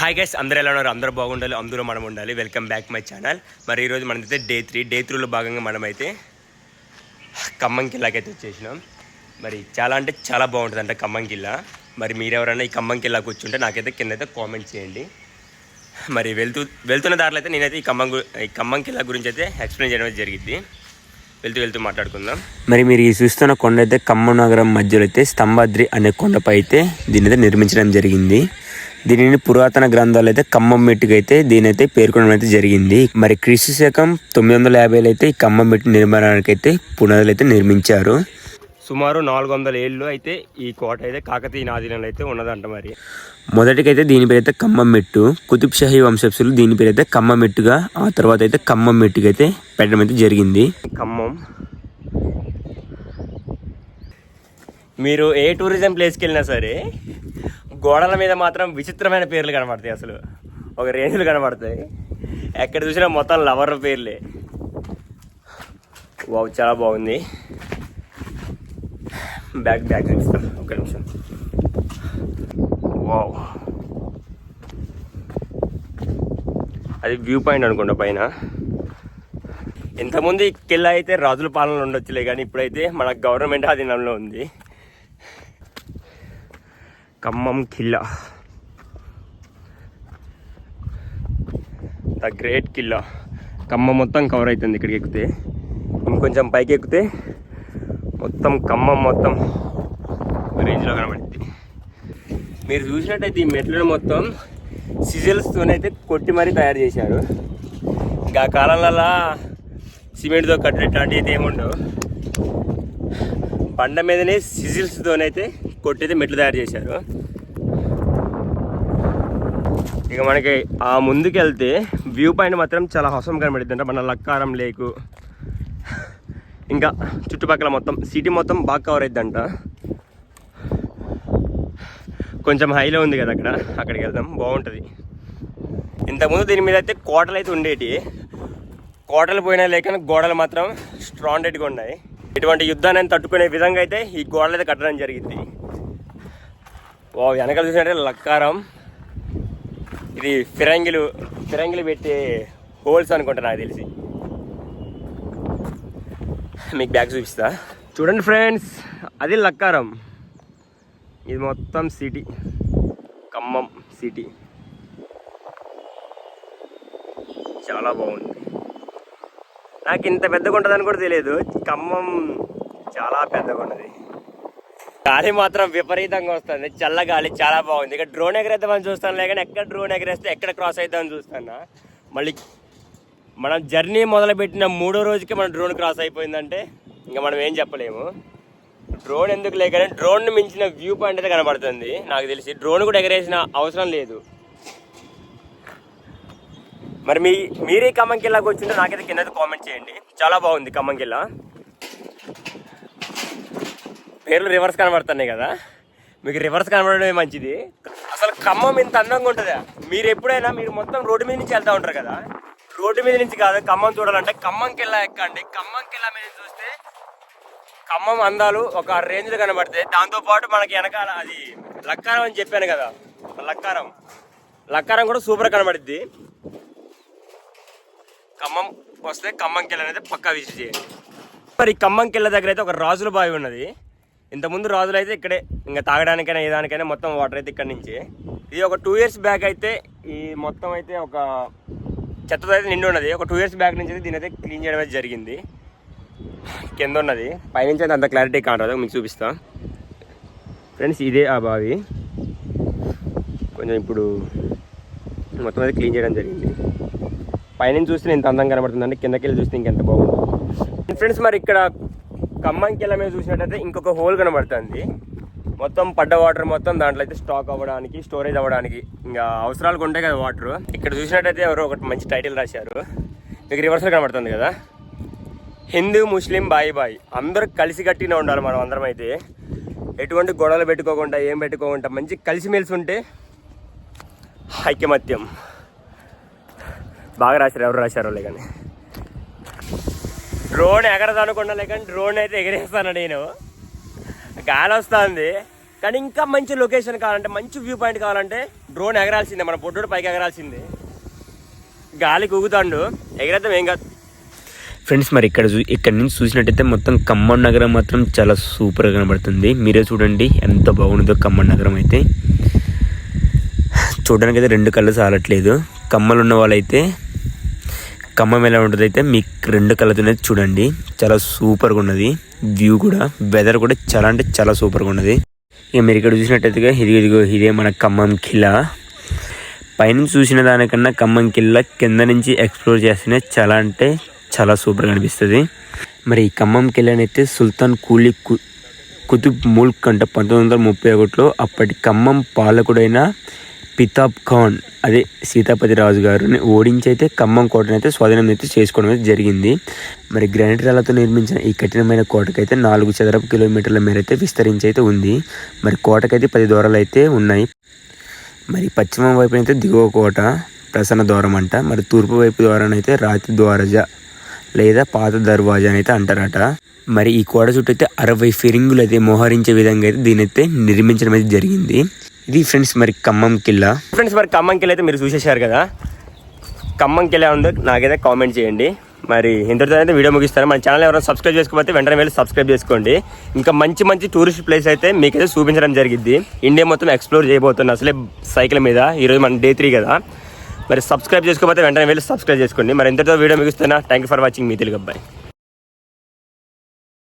Hi guys అందరూ ఎలా ఉన్నారు? అందరూ బాగుండాలి అందరూ మనం ఉండాలి. వెల్కమ్ బ్యాక్ మై ఛానల్ మరి ఈరోజు మనమైతే డే త్రీ డే త్రీలో భాగంగా మనమైతే ఖమ్మం కిల్లాకైతే వచ్చేసినాం. మరి చాలా అంటే చాలా బాగుంటుంది అంటే ఖమ్మం కిల్లా. మరి మీరు ఎవరైనా ఈ ఖమ్మం కిల్లాకి కూర్చుంటే నాకైతే కింద అయితే కామెంట్ చేయండి. మరి వెళ్తూ వెళ్తున్న దారిలో అయితే నేనైతే ఈ ఖమ్మం ఈ ఖమ్మం కిల్లా గురించి అయితే ఎక్స్ప్లెయిన్ చేయడం జరిగింది వెళ్తూ వెళ్తూ మాట్లాడుకుందాం. మరి మీరు ఈ చూస్తున్న కొండ అయితే ఖమ్మం నగరం మధ్యలో అయితే స్తంభాద్రి అనే కొండపై అయితే దీని అయితే నిర్మించడం జరిగింది. దీనిని పురాతన గ్రంథాలు అయితే ఖమ్మం మెట్టుకు అయితే దీని అయితే పేర్కొనడం అయితే జరిగింది. మరి క్రీస్తు శకం తొమ్మిది వందల యాభైలో అయితే ఈ ఖమ్మం మెట్టు నిర్మాణానికి అయితే పునాదులు అయితే నిర్మించారు. సుమారు నాలుగు వందల ఏళ్ళు అయితే ఈ కోట అయితే కాకతీయ ఆధీనంలో అయితే ఉన్నదంట మరి. మొదటికైతే దీని పేరు అయితే ఖమ్మం మెట్టు. కుతుబ్ షాహీ వంశస్థులు దీని పేరు అయితే ఖమ్మం మెట్టుగా ఆ తర్వాత అయితే ఖమ్మం మెట్టుగా అయితే పెట్టడం అయితే జరిగింది. ఖమ్మం. మీరు ఏ టూరిజం ప్లేస్కి వెళ్ళినా సరే గోడల మీద మాత్రం విచిత్రమైన పేర్లు కనబడతాయి అసలు. ఒక రేంజ్లు కనబడతాయి. ఎక్కడ చూసినా మొత్తం లవర్ల పేర్లే. వావ్ చాలా బాగుంది. బ్యాక్ బ్యాక్ ఇస్తాం ఒక నిమిషం. వావ్. అది వ్యూ పాయింట్ అనుకుంటా పైన. ఇంతకుముందు కిల్లా అయితే రాజుల పాలనలో ఉండొచ్చులే కానీ ఇప్పుడైతే మన గవర్నమెంట్ ఆధీనంలో ఉంది. ఖమ్మం కిల్లా. ద గ్రేట్ కిల్లా. ఖమ్మం మొత్తం కవర్ అవుతుంది ఇక్కడికి ఎక్కితే. ఇంకొంచెం పైకి ఎక్కితే మొత్తం ఖమ్మం మొత్తం రేంజ్లో కనబడింది. మీరు చూసినట్టయితే ఈ మెట్లను మొత్తం సిజిల్స్తోనైతే కొట్టి మరీ తయారు చేశారు. ఇంకా కాలంలో సిమెంట్తో కట్టినట్లాంటివి అయితే ఏముండవు. బండ మీదనే సిజిల్స్తోనైతే కొట్టయితే మెట్లు తయారు చేశారు. ఇక మనకి ఆ ముందుకెళ్తే వ్యూ పాయింట్ మాత్రం చాలా హసం కనబడుతుంది అంటే మన లక్కారం లేకు. ఇంకా చుట్టుపక్కల మొత్తం సిటీ మొత్తం బాగా కవర్ అయిద్దంట. కొంచెం హైలో ఉంది కదా అక్కడ అక్కడికి వెళ్దాం బాగుంటుంది. ఇంతకుముందు దీని మీద అయితే కోటలు అయితే ఉండేటి. కోటలు పోయినా లేక గోడలు మాత్రం స్ట్రాండెడ్గా ఉన్నాయి. ఇటువంటి యుద్ధాన్ని తట్టుకునే విధంగా అయితే ఈ గోడలు అయితే కట్టడం జరిగింది. ఓ వెనకాల చూసినట్టే లక్కారం. ఇది ఫిరంగిలు ఫిరంగిలు పెట్టే హోల్స్ అనుకుంటా నాకు తెలిసి. మీకు బ్యాగ్ చూపిస్తా. చూడండి ఫ్రెండ్స్ అది లక్కారం. ఇది మొత్తం సిటీ. ఖమ్మం సిటీ. చాలా బాగుంది. నాకు ఇంత పెద్దగా ఉంటుందని కూడా తెలియదు. ఖమ్మం చాలా పెద్దగా ఉన్నది. గాలి మాత్రం విపరీతంగా వస్తుంది. చల్ల గాలి చాలా బాగుంది. ఇక డ్రోన్ ఎగరేద్దామని చూస్తాను లేకని ఎక్కడ డ్రోన్ ఎగరేస్తే ఎక్కడ క్రాస్ అవుతామని చూస్తాను? మళ్ళీ మనం జర్నీ మొదలుపెట్టిన మూడో రోజుకి మన డ్రోన్ క్రాస్ అయిపోయిందంటే ఇంకా మనం ఏం చెప్పలేము. డ్రోన్ ఎందుకు లేకనే డ్రోన్ మించిన వ్యూ పాయింట్ అయితే కనబడుతుంది. నాకు తెలిసి డ్రోన్ కూడా ఎగరేసిన అవసరం లేదు. మరి మీ మీరే ఖమ్మంకిల్లాకి వచ్చింటే నాకైతే కింద కామెంట్ చేయండి. చాలా బాగుంది ఖమ్మంకిల్లా పేర్లు రివర్స్ కనబడుతున్నాయి కదా. మీకు రివర్స్ కనబడడమే మంచిది. అసలు ఖమ్మం ఇంత అందంగా ఉంటుందా? మీరు ఎప్పుడైనా మీరు మొత్తం రోడ్డు మీద నుంచి వెళ్తా ఉంటారు కదా? రోడ్డు మీద నుంచి కాదు ఖమ్మం చూడాలంటే ఖమ్మంకెళ్ళా ఎక్కండి. ఖమ్మంకెళ్ళా మీద నుంచి చూస్తే ఖమ్మం అందాలు ఒక రేంజ్లో కనబడతాయి. దాంతోపాటు మనకి వెనకాల అది లక్కారం అని చెప్పాను కదా. లక్కారం. లక్కారం కూడా సూపర్ కనబడుద్ది. ఖమ్మం వస్తే ఖమ్మం కిల్ల అనేది పక్కా విజిట్ చేయండి. మరి ఖమ్మంకెళ్ళ దగ్గర అయితే ఒక రాజుల బావి ఉన్నది. ఇంతకుముందు రాజులు అయితే ఇక్కడే ఇంకా తాగడానికైనా ఏదానికైనా మొత్తం వాటర్ అయితే ఇక్కడ నుంచి. ఇది ఒక టూ ఇయర్స్ బ్యాక్ అయితే ఈ మొత్తం అయితే ఒక చెత్తతో అయితే నిండి ఉన్నది. ఒక టూ ఇయర్స్ బ్యాక్ నుంచి అయితే దీని అయితే క్లీన్ చేయడం అయితే జరిగింది. కింద ఉన్నది. పైనుంచి అయితే అంత క్లారిటీ కానరాదు. మీకు చూపిస్తా. ఫ్రెండ్స్ ఇదే ఆ బావి. కొంచెం ఇప్పుడు మొత్తం అయితే క్లీన్ చేయడం జరిగింది. పైనుంచి చూస్తే ఇంత అందంగా కనబడుతుందండి. కిందకి వెళ్ళి చూస్తే ఇంకెంత బాగుంది. ఫ్రెండ్స్ మరి ఇక్కడ ఖమ్మంకి వెళ్ళ మీద చూసినట్టయితే ఇంకొక హోల్ కనబడుతుంది. మొత్తం పడ్డ వాటర్ మొత్తం దాంట్లో అయితే స్టాక్ అవ్వడానికి స్టోరేజ్ అవ్వడానికి ఇంకా అవసరాలకు ఉంటాయి కదా వాటర్ ఇక్కడ చూసినట్టయితే ఎవరో ఒకటి మంచి టైటిల్ రాశారు. మీకు రివర్సల్ కనబడుతుంది కదా? హిందూ ముస్లిం బాయి బాయి. అందరూ కలిసి కట్టిన ఉండాలి మనం అందరం అయితే. ఎటువంటి గొడవలు పెట్టుకోకుండా ఏం పెట్టుకోకుండా మంచి కలిసిమెలిసి ఉంటే ఐక్యమత్యం బాగా రాశారు ఎవరు రాశారో కానీ డ్రోన్ ఎగరదు అనుకున్నా లేక డ్రోన్ అయితే ఎగిరేస్తాను నేను. గాలి వస్తుంది కానీ ఇంకా మంచి లొకేషన్ కావాలంటే మంచి వ్యూ పాయింట్ కావాలంటే డ్రోన్ ఎగరాల్సిందే మన బొడ్డు పైకి ఎగరాల్సిందే. గాలి కూగుతాండు. ఎగరేద్దాం ఏం కాదు. ఫ్రెండ్స్ మరి ఇక్కడ చూ- ఇక్కడ నుంచి చూసినట్టయితే మొత్తం ఖమ్మం నగరం మాత్రం చాలా సూపర్గా కనబడుతుంది. మీరే చూడండి ఎంత బాగుందో ఖమ్మం నగరం అయితే. చూడడానికి అయితే రెండు కళ్ళు చాలట్లేదు. కమ్మలు ఉన్న వాళ్ళైతే ఖమ్మం ఎలా ఉంటుంది అయితే మీకు రెండు కళ్ళతోనే చూడండి. చాలా సూపర్గా ఉన్నది. వ్యూ కూడా వెదర్ కూడా చాలా అంటే చాలా సూపర్గా ఉన్నది. ఇక మీరు ఇక్కడ చూసినట్టయితే ఇదిగో ఇదిగో ఇదే మన ఖమ్మం కిలా పైన చూసిన దానికన్నా ఖమ్మం కిల్లా కింద నుంచి ఎక్స్ప్లోర్ చేస్తేనే చాలా అంటే చాలా సూపర్గా అనిపిస్తుంది. మరి ఈ ఖమ్మం కిల్లానైతే సుల్తాన్ కూలీ కు- కుతుబ్ ముల్క్ అంటే పంతొమ్మిది వందల ముప్పై ఒకటిలో అప్పటి ఖమ్మం పాలకుడైన పితాబ్ ఖాన్ అదే సీతాపతి రాజు గారిని ఓడించి అయితే ఖమ్మం కోటను అయితే స్వాధీనం అయితే చేసుకోవడం అయితే జరిగింది. మరి గ్రానైట్ రాళ్ళతో నిర్మించిన ఈ కఠినమైన కోటకైతే నాలుగు చదరపు కిలోమీటర్ల మేర అయితే విస్తరించి అయితే ఉంది. మరి కోటకైతే పది దూరాలు అయితే ఉన్నాయి. మరి పశ్చిమ వైపున అయితే దిగువ కోట ప్రసన్న ద్వారం అంట. మరి తూర్పు వైపు ద్వారాన్ని అయితే రాతి ద్వారజ లేదా పాత దర్వాజా అని అయితే అంటారట. మరి ఈ కోట చుట్టూ అయితే అరవై ఫిరింగులు అయితే మోహరించే విధంగా అయితే దీని అయితే నిర్మించడం అయితే జరిగింది. ఇది ఫ్రెండ్స్ మరి ఖమ్మం కిల్లా. ఫ్రెండ్స్ మరి ఖమ్మంకి అయితే మీరు చూసేశారు కదా. ఖమ్మంకి ఎలా ఉందో నాకైతే కామెంట్ చేయండి. మరి ఇంతటితో అయితే వీడియో ముగిస్తాను. మన ఛానల్ ఎవరైనా సబ్స్క్రైబ్ చేసుకోకపోతే వెంటనే వెళ్ళి సబ్స్క్రైబ్ చేసుకోండి. ఇంకా మంచి మంచి టూరిస్ట్ ప్లేస్ అయితే మీకైతే చూపించడం జరిగింది ఇండియా మొత్తం ఎక్స్ప్లోర్ చేయబోతుంది అసలే సైకిల్ మీద ఈరోజు మన డే త్రీ కదా. మరి సబ్స్క్రైబ్ చేసుకోకపోతే వెంటనే వెళ్ళి సబ్స్క్రైబ్ చేసుకోండి. మరి ఇంతటితో వీడియో ముగిస్తున్నా. థ్యాంక్ ఫర్ వాచింగ్ మీ తెలుగు అబ్బాయి.